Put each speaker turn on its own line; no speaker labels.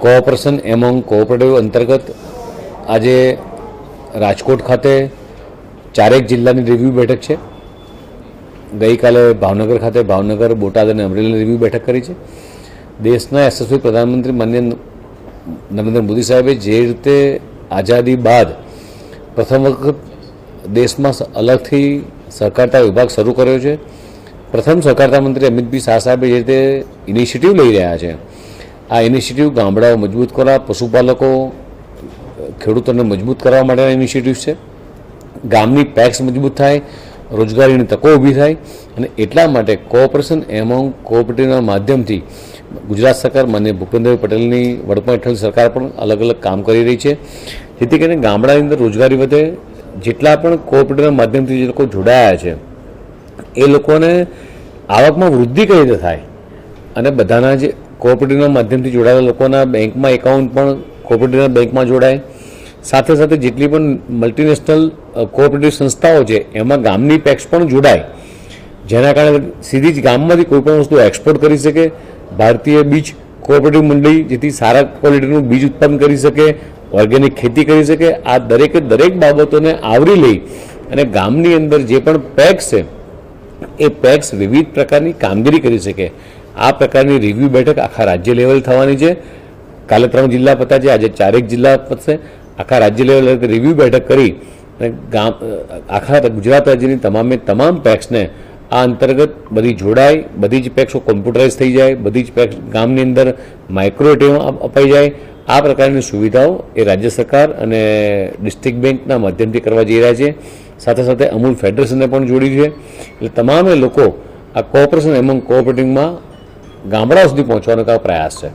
Cooperation among cooperative અંતર્ગત આજે રાજકોટ ખાતે ચારેક જિલ્લાની રિવ્યૂ બેઠક છે. ગઈકાલે ભાવનગર ખાતે ભાવનગર, બોટાદ અને અમરેલીની રિવ્યૂ બેઠક કરી છે. દેશના યશસ્વી પ્રધાનમંત્રી માન્ય નરેન્દ્ર મોદી સાહેબે જે રીતે આઝાદી બાદ પ્રથમ વખત દેશમાં અલગથી સહકારતા વિભાગ શરૂ કર્યો છે. પ્રથમ સહકારતા મંત્રી અમિતભાઈ શાહ સાહેબે જે રીતે ઇનિશિયેટિવ લઈ રહ્યા છે આ ઇનિશિયેટિવ ગામડાઓ મજબૂત કરવા, પશુપાલકો, ખેડૂતોને મજબૂત કરવા માટેના ઇનિશિયેટિવ છે. ગામની પેક્સ મજબૂત થાય, રોજગારીની તકો ઊભી થાય અને એટલા માટે કોઓપરેશન એમોંગ કોઓપરેટિવના માધ્યમથી ગુજરાત સરકાર માન્ય ભૂપેન્દ્રભાઈ પટેલની વડપણ હેઠળ સરકાર પણ અલગ અલગ કામ કરી રહી છે. જેથી કરીને ગામડાની અંદર રોજગારી વધે, જેટલા પણ કોઓપરેટિવના માધ્યમથી જે લોકો જોડાયા છે, એ લોકોને આવકમાં વૃદ્ધિ કઈ રીતે થાય? અને બધાના જે કોઓપરેટિવના માધ્યમથી જોડાયેલા લોકોના બેંકમાં એકાઉન્ટ પણ કોઓપરેટિવના બેંકમાં જોડાય. સાથે સાથે જેટલી પણ મલ્ટીનેશનલ કોઓપરેટિવ સંસ્થાઓ છે, એમાં ગામની પેક્સ પણ જોડાય. જેના કારણે સીધી જ ગામમાંથી કોઈ પણ વસ્તુ એક્સપોર્ટ કરી શકે, ભારતીય બીજ કોઓપરેટિવ મંડળી જેથી સારા ક્વોલિટીનું બીજ ઉત્પન્ન કરી શકે ઓર્ગેનિક ખેતી કરી શકે, આ દરેકે દરેક બાબતોને આવરી લઈ અને ગામની અંદર જે પણ પેક્સ છે, એ પેક્સ વિવિધ પ્રકારની કામગીરી કરી શકે. આ પ્રકારની રિવ્યૂ બેઠક આખા રાજ્ય લેવલ થવાની છે. કાલે ત્રણ જિલ્લા પતા છે, આજે ચારેક જિલ્લા પતશે આખા રાજ્ય લેવલ રિવ્યૂ બેઠક કરી અને ગામ, આખા ગુજરાત રાજ્યની તમામે તમામ પેક્સને આ અંતર્ગત બધી જોડાય બધી જ પેક્સો કોમ્પ્યુટરાઇઝ થઈ જાય, બધી જ પેક્સ ગામની અંદર માઇક્રો એટીએમ અપાઈ જાય. આ પ્રકારની સુવિધાઓ એ રાજ્ય સરકાર અને ડિસ્ટ્રિક્ટ બેંકના માધ્યમથી કરવા જઈ રહ્યા છે. સાથે સાથે અમૂલ ફેડરેશનને પણ જોડી છે. એટલે તમામે લોકો આ કોઓપરેશન એમંગ કોઓપરેટિવમાં ગામડાઓ સુધી પહોંચવાનો આ પ્રયાસ છે.